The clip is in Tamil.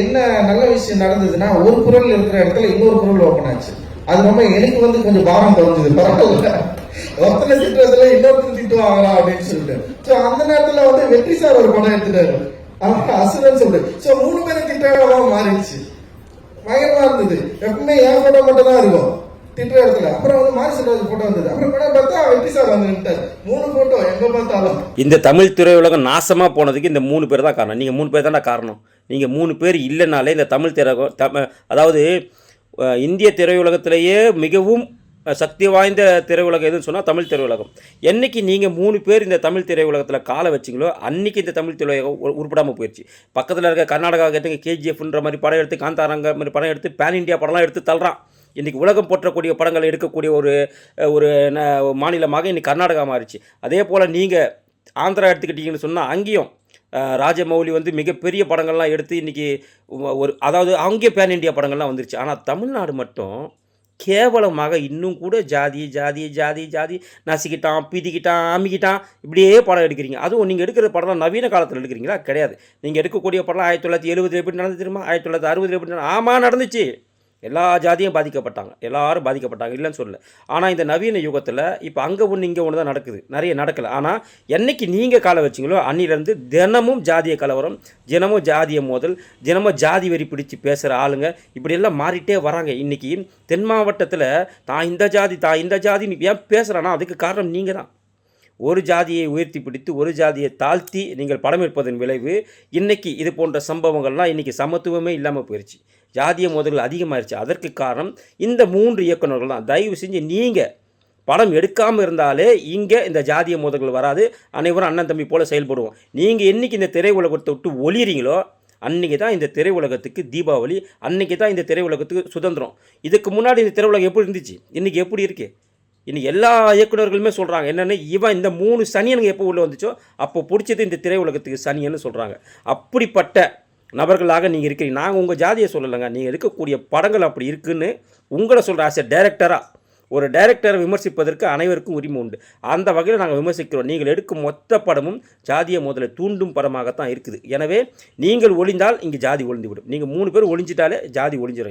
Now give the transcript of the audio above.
என்ன நல்ல விஷயம் நடந்ததுன்னா ஒரு குரல் இருக்கிற இடத்துல இன்னொரு குரல் ஓப்பன் ஆச்சு. அது ரொம்ப எனக்கு வந்து கொஞ்சம் பாரம் தோணுது பரவாயில்ல. ஒருத்தனை திட்டுறதுல இன்னொருத்தர் திட்டுவாங்களா அப்படின்னு சொல்லிட்டு. சோ அந்த நேரத்துல வந்து வெற்றி சார் ஒரு படம் எடுத்துட்டாரு. அவங்க அசுரன் சொல்லிட்டு. சோ மூணு பேரும் திட்டாடமா மாறிடுச்சு. பயங்கரமா இருந்தது. எப்பவுமே என் போட்டோ மட்டும் தான் இருக்கும். திட்டுற இடத்துல. அப்புறம் வந்து மாரி செல்வராஜ் போட்டோ வந்தது. அப்புறம் படம் பார்த்தா வெற்றி சார் வந்து மூணு போட்டோ எங்க பார்த்தாலும். இந்த தமிழ் திரையுலகம் நாசமா போனதுக்கு இந்த மூணு பேர் தான் காரணம். நீங்க மூணு பேர் தானே காரணம். நீங்கள் மூணு பேர் இல்லைனாலே இந்த தமிழ் திரையுலகம் தம அதாவது இந்திய திரையுலகத்திலேயே மிகவும் சக்தி வாய்ந்த திரையுலகம் எதுன்னு சொன்னால் தமிழ் திரையுலகம். என்னைக்கு நீங்கள் மூணு பேர் இந்த தமிழ் திரையுலகத்தில் காலை வச்சிங்களோ அன்றைக்கி இந்த தமிழ் திரையுலகம் உ- உருப்படாமல் போயிடுச்சு பக்கத்தில் இருக்க கர்நாடகா எடுத்துங்க கேஜிஎஃப்ன்ற மாதிரி படம் எடுத்து காந்தாரங்க மாதிரி படம் எடுத்து பேன் இந்தியா படம்லாம் எடுத்து தள்ளுறான். இன்றைக்கி உலகம் போற்றக்கூடிய படங்களை எடுக்கக்கூடிய ஒரு ஒரு ந- மாநிலமாக இன்றைக்கி கர்நாடகா மாறிச்சு. அதே போல் நீங்கள் ஆந்திரா எடுத்துக்கிட்டிங்கன்னு சொன்னால் அங்கேயும் ராஜமௌலி வந்து மிகப்பெரிய படங்கள்லாம் எடுத்து இன்றைக்கி ஒரு அதாவது அங்கேயே பேன் இந்தியா படங்கள்லாம் வந்துருச்சு. ஆனால் தமிழ்நாடு மட்டும் கேவலமாக இன்னும் கூட ஜாதி ஜாதி ஜாதி ஜாதி நசிக்கிட்டான் பீதிக்கிட்டான் அமிக்கிட்டான் இப்படியே படம் எடுக்கிறீங்க. அதுவும் நீங்கள் எடுக்கிற படம்லாம் நவீன காலத்தில் எடுக்கிறீங்களா? கிடையாது. நீங்கள் எடுக்கக்கூடிய படம் ஆயிரத்தி தொள்ளாயிரத்தி எழுபது எப்படி நடந்து தெரியுமா? ஆயிரத்தி தொள்ளாயிரத்தி அறுபது எப்படி நடந்து ஆமாம் நடந்துச்சு. எல்லா ஜாதியும் பாதிக்கப்பட்டாங்க. எல்லாரும் பாதிக்கப்பட்டாங்க. இல்லைன்னு சொல்லல. ஆனால் இந்த நவீன யுகத்தில் இப்போ அங்கே ஒன்று இங்கே ஒன்று தான் நடக்குது. நிறைய நடக்கலை. ஆனால் என்னைக்கு நீங்கள் காலை வச்சிங்களோ அன்னிலேருந்து தினமும் ஜாதிய கலவரம் தினமும் ஜாதிய மோதல் தினமும் ஜாதி வெறி பிடிச்சு பேசுகிற ஆளுங்க இப்படியெல்லாம் மாறிட்டே வராங்க. இன்றைக்கி தென் மாவட்டத்தில் தான் இந்த ஜாதி தான் இந்த ஜாதின்னு ஏன் பேசுகிறானா அதுக்கு காரணம் நீங்கள் தான் ஒரு ஜாதியை உயர்த்தி பிடித்து ஒரு ஜாதியை தாழ்த்தி நீங்கள் படம் எடுப்பதன் விளைவு இன்றைக்கி இது போன்ற சம்பவங்கள்லாம் இன்றைக்கி சமத்துவமே இல்லாமல் போயிடுச்சு ஜாதிய மோதல்கள் அதிகமாயிருச்சு. அதற்கு காரணம் இந்த மூன்று இயக்குனர்கள் தான். தயவு செஞ்சு நீங்கள் படம் எடுக்காமல் இருந்தாலே இங்கே இந்த ஜாதிய மோதல்கள் வராது. அனைவரும் அண்ணன் தம்பி போல் செயல்படுவோம். நீங்கள் என்றைக்கு இந்த திரையுலகத்தை விட்டு ஒளியிறீங்களோ அன்றைக்கி தான் இந்த திரையுலகத்துக்கு தீபாவளி அன்றைக்கி தான் இந்த திரையுலகத்துக்கு சுதந்திரம். இதுக்கு முன்னாடி இந்த திரையுலகம் எப்படி இருந்துச்சு? இன்றைக்கி எப்படி இருக்குது இன்னும் எல்லா இயக்குனர்களுமே சொல்கிறாங்க என்னென்னு இவன் இந்த மூணு சனியனுங்க எப்போ உள்ளே வந்துச்சோ அப்போ பிடிச்சது இந்த திரையுலகத்துக்கு சனியன்னு சொல்கிறாங்க அப்படிப்பட்ட நபர்களாக நீங்கள் இருக்கிறீங்க. நாங்கள் உங்கள் ஜாதியை சொல்லலைங்க. நீங்கள் எடுக்கக்கூடிய படங்கள் அப்படி இருக்குன்னு உங்களை சொல்கிற ஆஸ் டைரக்டராக ஒரு டைரக்டரை விமர்சிப்பதற்கு அனைவருக்கும் உரிமை உண்டு. அந்த வகையில் நாங்கள் விமர்சிக்கிறோம். நீங்கள் எடுக்கும் மொத்த படமும் ஜாதிய முதலை தூண்டும் படமாகத்தான் இருக்குது. எனவே நீங்கள் ஒளிந்தால் இங்கே ஜாதி ஒளிந்து விடும் நீங்கள் மூணு பேர் ஒளிஞ்சிட்டாலே ஜாதி ஒளிஞ்சிடும்